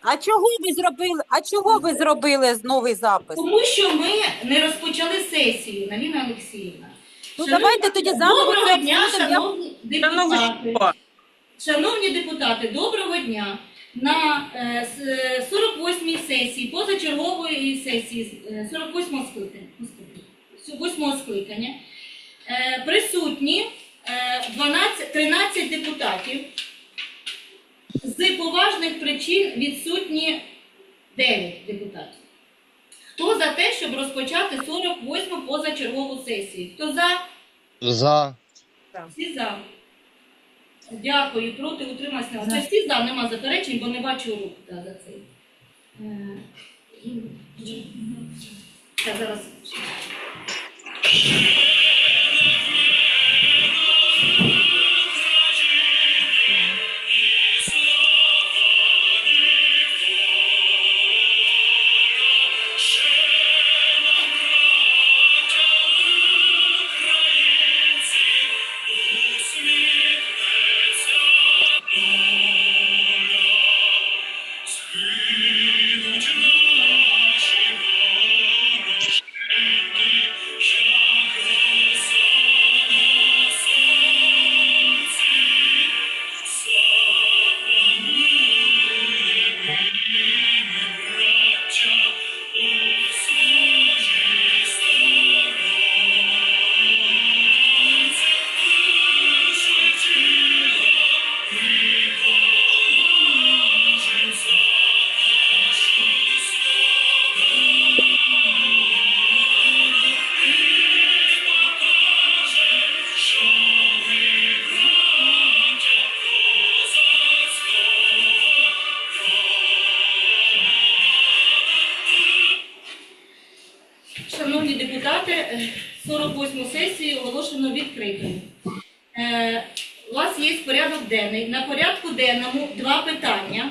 А чого ви зробили? А чого ви зробили новий запис? Тому що ми не розпочали сесію, Наліна Олексіївна. Ну Шановні- давайте тоді заново Доброго дня, обсудимо. Я- шановні депутати. Шановні депутати, доброго дня. На е, с- е, 48-й сесії, позачергової сесії, е, 48-го скликання, господи, 8-го скликання, е, присутні е, 12, 13 депутатів. З поважних причин відсутні 9 депутатів. Хто за те, щоб розпочати 48-му позачергову сесію? Хто за? За. Всі за. Дякую. Проти утримайся. Це всі за, нема заперечень, бо не бачу рук да, за цей. Е, Я зараз. Шановні відкритою. Е, У вас є порядок денний. На порядку денному два питання.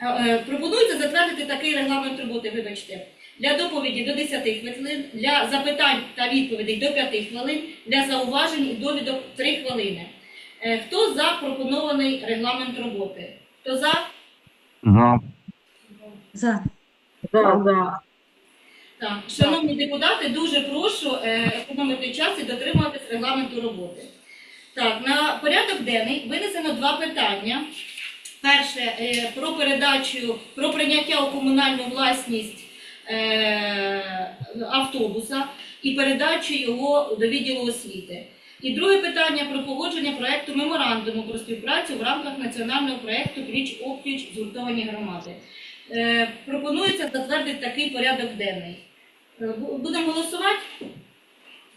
Е, е, Пропонується затвердити такий регламент роботи, вибачте. Для доповіді до 10 хвилин, для запитань та відповідей до 5 хвилин, для зауважень і довідок 3 хвилини. Е, Хто за пропонований регламент роботи? Хто за? За. За. Так, шановні депутати, дуже прошу е, економити час і дотримуватись регламенту роботи. Так, на порядок денний винесено два питання. Перше е, про передачу, про прийняття у комунальну власність е, автобуса і передачу його до відділу освіти. І друге питання про погодження проекту меморандуму про співпрацю в рамках національного проекту Пліч опліч згуртовані громади. Пропонується затвердити такий порядок денний. Е, бу- Будемо голосувати?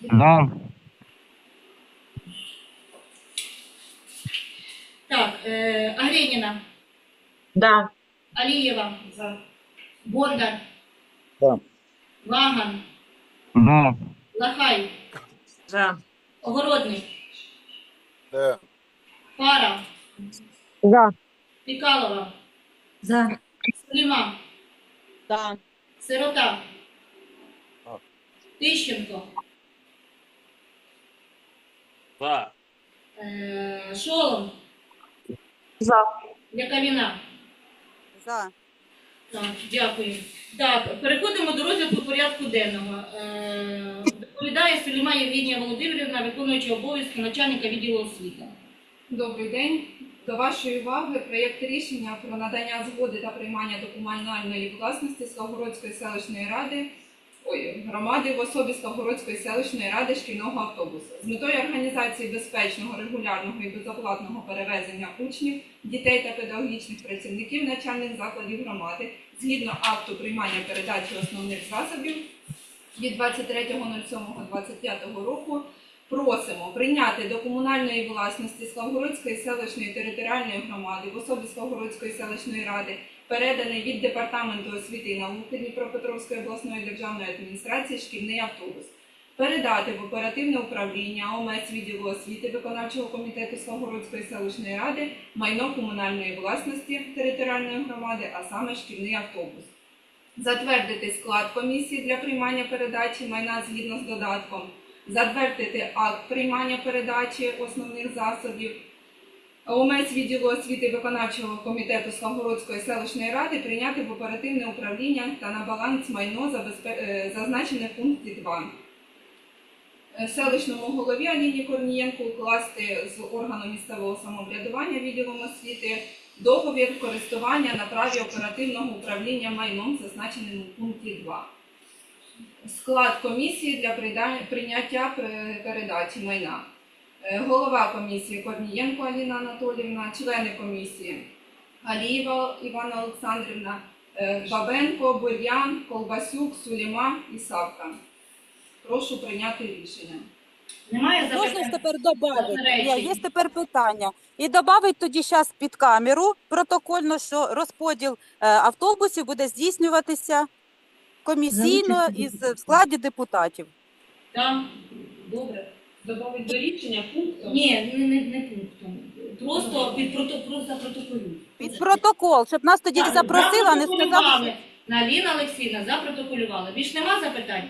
За. Так, е, Агрєніна, Да. Алієва, Бондар, За. Ваган, За. Лахай, За. Огородник, Да. Пара, За. Пікалова, За. Сліма, Да. Сирота. Тищенко, За. е, Шолом, За. Яковіна. За. Так, дякую. Так, переходимо до розгляду порядку денного. Е, Доповідає Суліма Євгенія Володимирівна, виконуюча обов'язки начальника відділу освіти. Добрий день. До вашої уваги проєкт рішення про надання згоди та приймання до комунальної власності Славгородської селищної ради громади в особі Славгородської селищної ради шкільного автобусу з метою організації безпечного, регулярного і безоплатного перевезення учнів, дітей та педагогічних працівників навчальних закладів громади згідно акту приймання передачі основних засобів від 23.07.25 року Просимо прийняти до комунальної власності Славгородської селищної територіальної громади в особі Славгородської селищної ради, переданий від департаменту освіти і науки Дніпропетровської обласної державної адміністрації шкільний автобус, передати в оперативне управління ОМС відділу освіти виконавчого комітету Славгородської селищної ради майно комунальної власності територіальної громади, а саме шкільний автобус. Затвердити склад комісії для приймання передачі майна згідно з додатком. Затвердити акт приймання передачі основних засобів, ОМС відділу освіти виконавчого комітету Славгородської селищної ради прийняти в оперативне управління та на баланс майно е, зазначене в пункті 2. Е, Селищному голові Аліні Корнієнко укласти з органом місцевого самоврядування відділом освіти договір користування на праві оперативного управління майном, зазначеним у пункті 2. Склад комісії для прийняття передачі майна. Е, Голова комісії Корнієнко Аліна Анатолівна, члени комісії Алієва Івана Олександрівна, е, Бабенко, Бур'ян, Колбасюк, Суліма і Савка. Прошу прийняти рішення. Немає Можна ж тепер додати? Є тепер питання. І додати тоді зараз під камеру протокольно, що розподіл е, автобусів буде здійснюватися комісійно із в складі депутатів. Так, добре. Добавити до рішення пункту. Ні, не, не, не пунктом. Просто під прото, просто протоколю. Під протокол, щоб нас тоді Так, запросили, а не сказали. На Аліна Олексійовна запротоколювала. Більш нема запитань?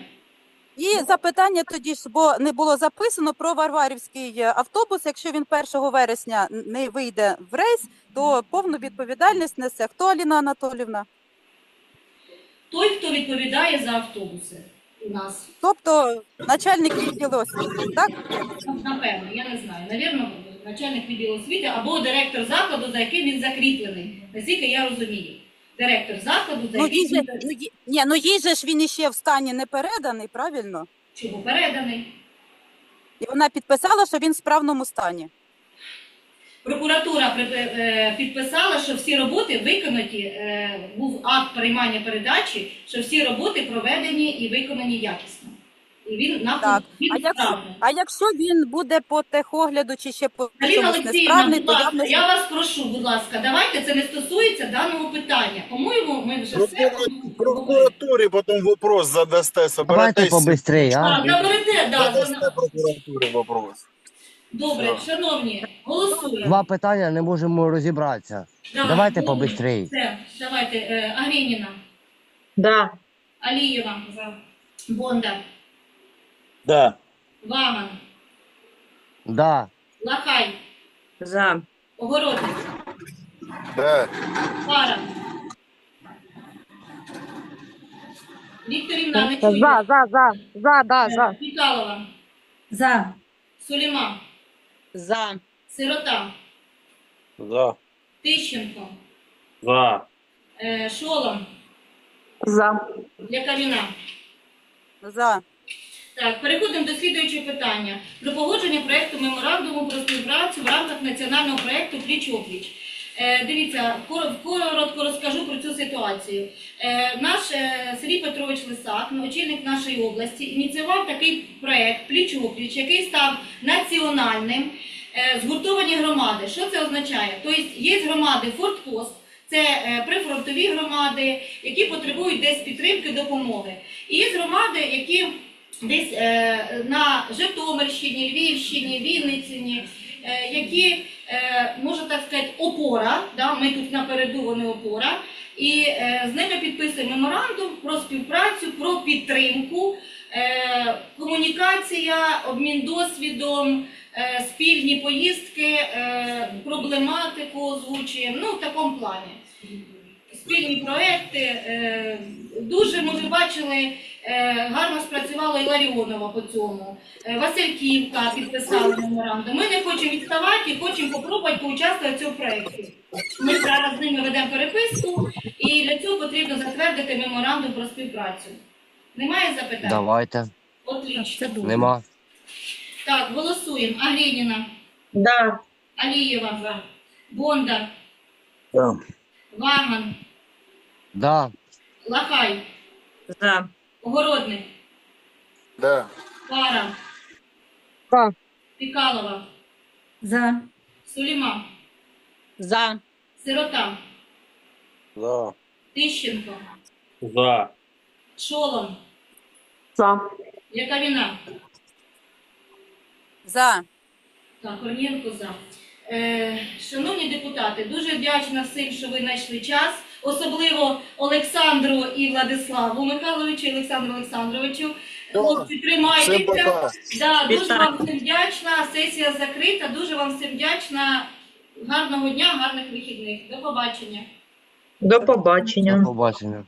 І запитання тоді ж, бо не було записано про Варварівський е, автобус. Якщо він 1 вересня не вийде в рейс, то повну відповідальність несе хто Аліна Анатолівна. Той, хто відповідає за автобуси. Тобто начальник відділу освіти, так? Напевно, я не знаю. Навірно, начальник відділу освіти або директор закладу, за яким він закріплений. Наскільки я розумію. Директор закладу, за Ну їй же, він ну, ї- ні, ну їй же ж він іще в стані не переданий, правильно? чого переданий. І вона підписала, що він в справному стані. Прокуратура е, підписала, що всі роботи виконані, е, був акт приймання передачі, що всі роботи проведені і виконані якісно. І він на А якщо, а якщо він буде по техогляду чи ще по Аліна чомусь Олексіївна, несправний, будь ласка, явно я вас прошу, будь ласка, давайте це не стосується даного питання. По-моєму, ми вже все прокуратурі потім вопрос задасте, Давайте соберетесь. побыстрее, а? А, заберете, да, Задасте прокуратурі вопрос. Добре, шановні, голосуємо. Два питання не можемо розібратися. Да, Давайте добре. побистрій. Все, давайте. Е, Агрініна, Да. Алієва, Бондар, Да. Ваган, Да. Лахай, За. Огородник, Да. Пара. Вікторівна, не чує. За, за, за, за, да, за. Пікалова, За. Суліма, За. Сирота, За. Тищенко, За. е, Шолом, За. Яковіна. За. Так, переходимо до слідуючого питання про погодження проєкту меморандуму про співпрацю в рамках національного проєкту Пліч опліч. Е, дивіться, коротко розкажу про цю ситуацію. Е, наш е, Сергій Петрович Лисак, очільник нашої області, ініціював такий проект Пліч опліч, який став національним. Е, згуртовані громади. Що це означає? Тобто є громади Фортпост, це е, прифронтові громади, які потребують десь підтримки, допомоги. І є громади, які десь е, на Житомирщині, Львівщині, Вінниччині, е, які, е, можна так сказати, опора, да, ми тут напереду вони опора, і е, з ними підписуємо меморандум про співпрацю, про підтримку, е, комунікація, обмін досвідом, е, спільні поїздки, е, проблематику озвучуємо, ну в такому плані. Спільні проекти. Е, дуже ми вже бачили, е, гарно спрацювала і Ларіонова по цьому. Е, Васильківка підписала меморандум. Ми не хочемо відставати і хочемо спробувати поучаствувати в цьому проєкті. Ми зараз з ними ведемо переписку, і для цього потрібно затвердити меморандум про співпрацю. Немає запитань? Давайте. Отлично. Нема. Так, голосуємо. Агрініна, Да. Алієва, Бондар, Да. Ваган, Да. Лахай, За. Огородник, Да. Пара, За. Пікалова, За. Суліма, За. Сирота, За. Тищенко, За. Шолом, За. Яковіна. За. Так, Корнієнко за. Е, шановні депутати, дуже вдячна всім, що ви знайшли час, особливо Олександру і Владиславу Михайловичу, і Олександру Олександровичу. Хлопці, тримайтеся. Да, дуже Вітаю. вам всім вдячна. Сесія закрита. Дуже вам всім вдячна. Гарного дня, гарних вихідних. До побачення. До побачення. До побачення.